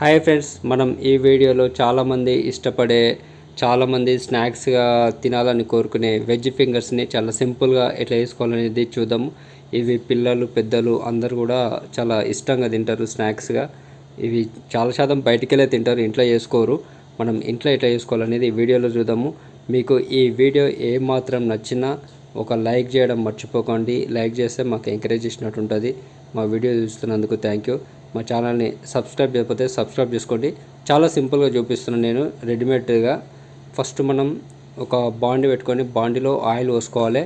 Hi friends మనం ఈ వీడియోలో చాలామంది ఇష్టపడే చాలామంది స్నాక్స్గా తినాలని కోరుకునే వెజ్ ఫింగర్స్ని చాలా సింపుల్గా ఎట్లా వేసుకోవాలనేది చూద్దాము ఇవి పిల్లలు పెద్దలు అందరు కూడా చాలా ఇష్టంగా తింటారు స్నాక్స్గా. ఇవి చాలా శాతం బయటికెళ్ళే తింటారు ఇంట్లో చేసుకోరు. మనం ఇంట్లో ఎట్లా చేసుకోవాలనేది ఈ వీడియోలో చూద్దాము. మీకు ఈ వీడియో ఏమాత్రం నచ్చినా ఒక లైక్ చేయడం మర్చిపోకండి. లైక్ చేస్తే మాకు ఎంకరేజ్ చేసినట్టు ఉంటుంది. మా వీడియో చూస్తున్నందుకు థ్యాంక్ యూ మా ఛానల్ని సబ్స్క్రైబ్ చేయకపోతే సబ్స్క్రైబ్ చేసుకోండి. చాలా సింపుల్గా చూపిస్తున్నాను నేను. రెడీమేడ్గా ఫస్ట్ మనం ఒక బాండి పెట్టుకొని బాండిలో ఆయిల్ పోసుకోవాలి.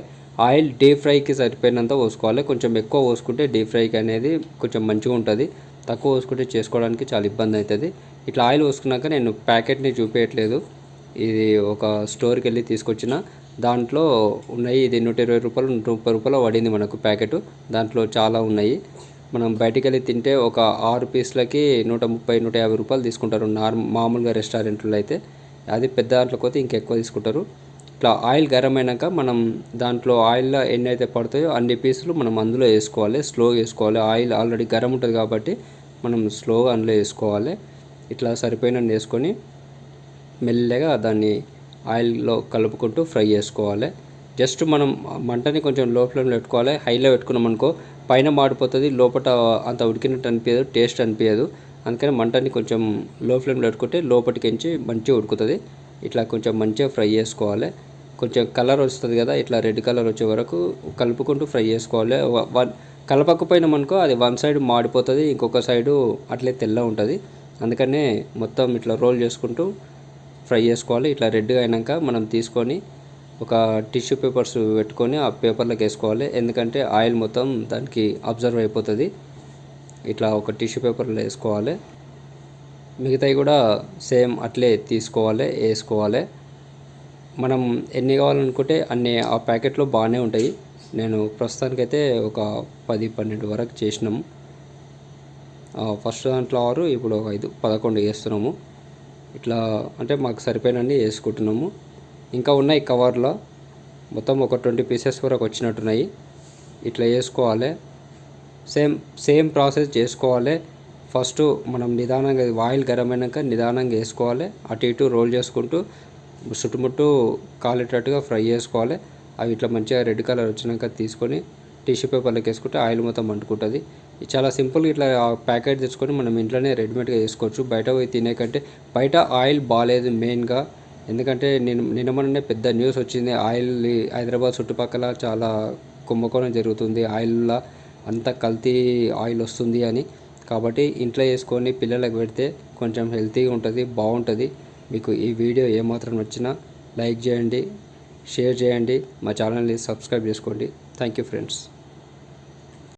ఆయిల్ డీప్ ఫ్రైకి సరిపోయినంత పోసుకోవాలి. కొంచెం ఎక్కువ పోసుకుంటే డీప్ ఫ్రైకి అనేది కొంచెం మంచిగా ఉంటుంది. తక్కువ పోసుకుంటే చేసుకోవడానికి చాలా ఇబ్బంది అవుతుంది. ఇట్లా ఆయిల్ పోసుకున్నాక నేను ప్యాకెట్ని చూపించట్లేదు ఇది ఒక స్టోర్కి వెళ్ళి తీసుకొచ్చిన. దాంట్లో ఉన్నాయి. ఇది నూట ఇరవై రూపాయలు నూట ముప్పై రూపాయలు పడింది మనకు ప్యాకెట్. దాంట్లో చాలా ఉన్నాయి. మనం బయటికి వెళ్ళి తింటే ఒక ఆరు పీస్లకి నూట ముప్పై నూట యాభై రూపాయలు తీసుకుంటారు నార్మల్ మామూలుగా రెస్టారెంట్లో అయితే. అది పెద్ద దాంట్లో పోతే ఇంకెక్కువ తీసుకుంటారు. ఇట్లా ఆయిల్ గరం అయినాక మనం దాంట్లో ఆయిల్లో ఎన్ని అయితే పడతాయో అన్ని పీసులు మనం అందులో వేసుకోవాలి స్లోగా వేసుకోవాలి. ఆయిల్ ఆల్రెడీ గరం ఉంటుంది కాబట్టి మనం స్లోగా అందులో వేసుకోవాలి. ఇట్లా సరిపోయినన్ని వేసుకొని మెల్లగా దాన్ని ఆయిల్లో కలుపుకుంటూ ఫ్రై చేసుకోవాలి. జస్ట్ మనం మంటని కొంచెం లో ఫ్లేమ్లో పెట్టుకోవాలి. హైలో పెట్టుకున్నాం అనుకో పైన మాడిపోతుంది లోపల అంత ఉడికినట్టు అనిపించదు టేస్ట్ అనిపించదు అందుకని మంటని కొంచెం లో ఫ్లేమ్లో పెట్టుకుంటే లోపలికించి మంచిగా ఉడుకుతుంది. ఇట్లా కొంచెం మంచిగా ఫ్రై చేసుకోవాలి. కొంచెం కలర్ వస్తుంది కదా ఇట్లా రెడ్ కలర్ వచ్చే వరకు కలుపుకుంటూ ఫ్రై చేసుకోవాలి. వన్ కలపకపోయినాం అనుకో అది వన్ సైడ్ మాడిపోతుంది ఇంకొక సైడు అట్లే తెల్ల ఉంటుంది. అందుకనే మొత్తం ఇట్లా రోల్ చేసుకుంటూ ఫ్రై చేసుకోవాలి. ఇట్లా రెడ్గా అయినాక మనం తీసుకొని ఒక టిష్యూ పేపర్స్ పెట్టుకొని ఆ పేపర్లోకి వేసుకోవాలి. ఎందుకంటే ఆయిల్ మొత్తం దానికి అబ్జర్వ్ అయిపోతుంది. ఇట్లా ఒక టిష్యూ పేపర్లో వేసుకోవాలి. మిగతాయి కూడా సేమ్ అట్లే తీసుకోవాలి వేసుకోవాలి. మనం ఎన్ని కావాలనుకుంటే అన్ని ఆ ప్యాకెట్లో బాగానే ఉంటాయి. నేను ప్రస్తుతానికైతే ఒక పది పన్నెండు వరకు చేసినాము ఫస్ట్ దాంట్లో ఆరు ఇప్పుడు ఒక ఐదు పదకొండు వేస్తున్నాము. ఇట్లా అంటే మాకు సరిపోయినన్ని వేసుకుంటున్నాము. ఇంకా ఉన్నాయి కవర్లో. మొత్తం ఒక ట్వంటీ పీసెస్ వరకు వచ్చినట్టున్నాయి. ఇట్లా వేసుకోవాలి సేమ్ సేమ్ ప్రాసెస్ చేసుకోవాలి. ఫస్ట్ మనం నిదానంగా ఆయిల్ గరం అయినాక నిదానంగా వేసుకోవాలి. అటు ఇటు రోల్ చేసుకుంటూ చుట్టుముట్టు కాలేటట్టుగా ఫ్రై చేసుకోవాలి. అవి ఇట్లా మంచిగా రెడ్ కలర్ వచ్చినాక తీసుకొని టిష్యూ పేపర్లోకి వేసుకుంటే ఆయిల్ మొత్తం అంటుకుంటుంది. చాలా సింపుల్గా ఇట్లా ప్యాకెట్ తెచ్చుకొని మనం ఇంట్లోనే రెడీమేడ్గా వేసుకోవచ్చు. బయట పోయి తినే కంటే బయట ఆయిల్ బాగాలేదు మెయిన్గా. ఎందుకంటే నేను నిన్న మొన్ననే పెద్ద న్యూస్ వచ్చింది ఆయిల్ హైదరాబాద్ చుట్టుపక్కల చాలా కుంభకోణం జరుగుతుంది ఆయిల్లో అంత కల్తీ ఆయిల్ వస్తుంది అని. కాబట్టి ఇంట్లో వేసుకొని పిల్లలకు పెడితే కొంచెం హెల్తీగా ఉంటుంది బాగుంటుంది. మీకు ఈ వీడియో ఏమాత్రం నచ్చినా లైక్ చేయండి షేర్ చేయండి మా ఛానల్ని సబ్స్క్రైబ్ చేసుకోండి. Thank you friends.